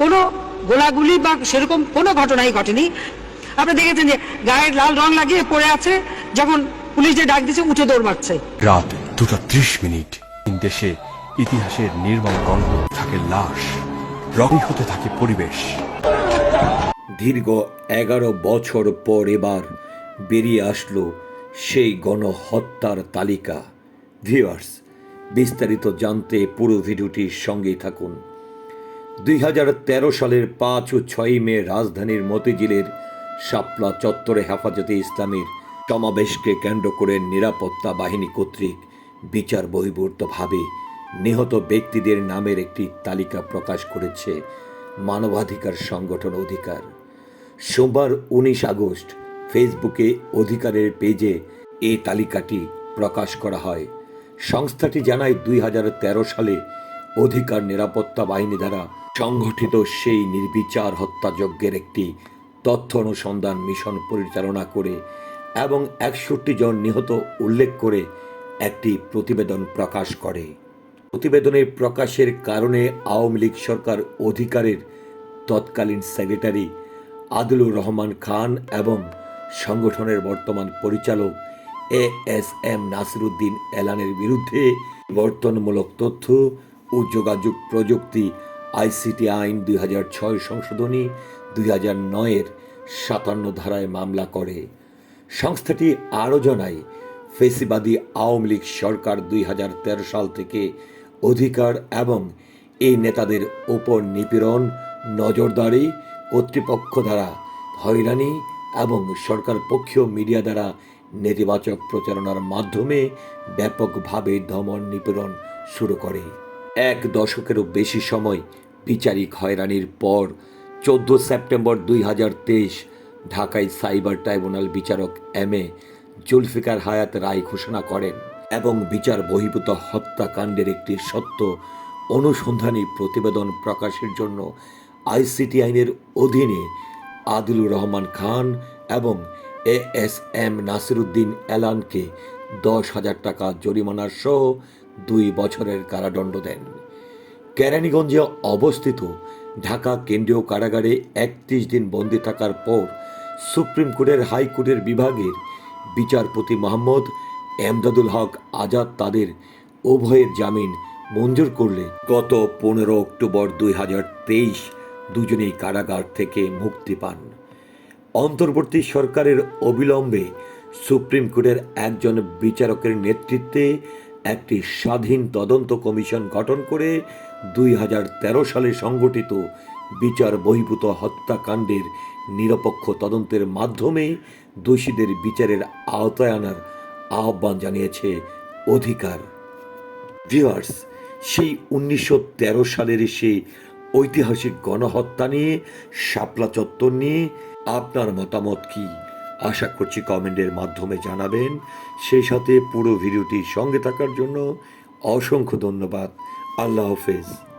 কোনো গোলাগুলি বা সেরকম কোনো ঘটনাই ঘটেনি। আপনি দেখেছেন যে গায়ে লাল রং লাগিয়ে পড়ে আছে যখন পুলিশ যে ডাক দিচ্ছে উঠে দৌড় মারছে। রাত দুটা ত্রিশ মিনিট। তিন দেশে ইতিহাসের নির্মম গন্ধ থাকে লাশ রঙই হতে থাকে পরিবেশ। দীর্ঘ এগারো বছর পর এবার বেরিয়ে আসলো সেই গণহত্যার তালিকা। ভিউয়ার্স বিস্তারিত জানতে পুরো ভিডিওটির সঙ্গেই থাকুন। দুই হাজার তেরো সালের পাঁচ ও ছয়ই মে রাজধানীর মতিঝিলের শাপলা চত্বরে হেফাজতে ইসলামের সমাবেশকে কেন্দ্র করে নিরাপত্তা বাহিনী কর্তৃক বিচার বহির্ভূতভাবে নিহত ব্যক্তিদের নামের একটি তালিকা প্রকাশ করেছে মানবাধিকার সংগঠন অধিকার। সোমবার উনিশ আগস্ট ফেসবুকে অধিকারের পেজে এই তালিকাটি প্রকাশ করা হয়। সংস্থাটি জানায়, দুই হাজার তেরো সালে অধিকার নিরাপত্তা বাহিনী দ্বারা সংগঠিত সেই নির্বিচার হত্যাযজ্ঞের একটি তথ্য অনুসন্ধান মিশন পরিচালনা করে এবং একষট্টি জন নিহত উল্লেখ করে একটি প্রতিবেদন প্রকাশ করে। প্রতিবেদনের প্রকাশের কারণে আওয়ামী লীগ সরকার অধিকারের তৎকালীন সেক্রেটারি আদিলুর রহমান খান এবং সংগঠনের বর্তমান পরিচালক এ এস এম নাসিরুদ্দিন এলানের বিরুদ্ধে বর্তনমূলক তথ্য ও যোগাযোগ প্রযুক্তি আইসিটি আইন দুই হাজার ছয় সংশোধনী দুই হাজার নয়ের সাতান্ন ধারায় মামলা করে। সংস্থাটি আরও জানায়, ফেসিবাদী আওয়ামী লীগ সরকার দুই হাজার তেরো সাল থেকে অধিকার এবং এই নেতাদের ওপর নিপীড়ন, নজরদারি, কর্তৃপক্ষ দ্বারা হয়রানি এবং সরকার পক্ষীয় মিডিয়া দ্বারা নেতিবাচক প্রচারণার মাধ্যমে ব্যাপকভাবে দমন নিপীড়ন শুরু করে। এক দশকেরও বেশি সময় বিচারিক হয়রানির পর চোদ্দ সেপ্টেম্বর দুই হাজার তেইশ ঢাকায় সাইবার ট্রাইব্যুনাল বিচারক এম এ জুলফিকার হায়াত রায় ঘোষণা করেন এবং বিচার বহির্ভূত হত্যাকাণ্ডের একটি সত্য অনুসন্ধানী প্রতিবেদন প্রকাশের জন্য আইসিটি আইনের অধীনে আদিলুর রহমান খান এবং এ এস এম নাসিরুদ্দিন এলানকে দশ হাজার টাকা জরিমানা সহ দুই বছরের কারাদণ্ড দেন। কেরানীগঞ্জে অবস্থিত ঢাকা কেন্দ্রীয় কারাগারে একত্রিশ দিন বন্দি থাকার পর সুপ্রিম কোর্টের হাইকোর্টের বিভাগের বিচারপতি মোহাম্মদ এমদাদুল হক আজাদ তাদের উভয়ের জামিন মঞ্জুর করলে গত পনেরো অক্টোবর দুই হাজার তেইশ দুজনেই কারাগার থেকে মুক্তি পান। অন্তর্বর্তী সরকারের অবিলম্বে সুপ্রিম কোর্টের একজন বিচারকের নেতৃত্বে একটি স্বাধীন তদন্ত কমিশন গঠন করে দুই হাজার তেরো সালে সংগঠিত বিচার বহির্ভূত হত্যাকাণ্ডের নিরপেক্ষ তদন্তের মাধ্যমে দোষীদের বিচারের আওতায় আনার আহ্বান জানিয়েছে অধিকার। ভিউয়ার্স, সেই উনিশশো তেরো সালের সেই ঐতিহাসিক গণহত্যা নিয়ে, শাপলা চত্বর নিয়ে আপনার মতামত কি? আশা করছি কমেন্টের মাধ্যমে জানাবেন। সেই সাথে পুরো ভিডিওটির সঙ্গে থাকার জন্য অসংখ্য ধন্যবাদ। আল্লাহ হাফেজ।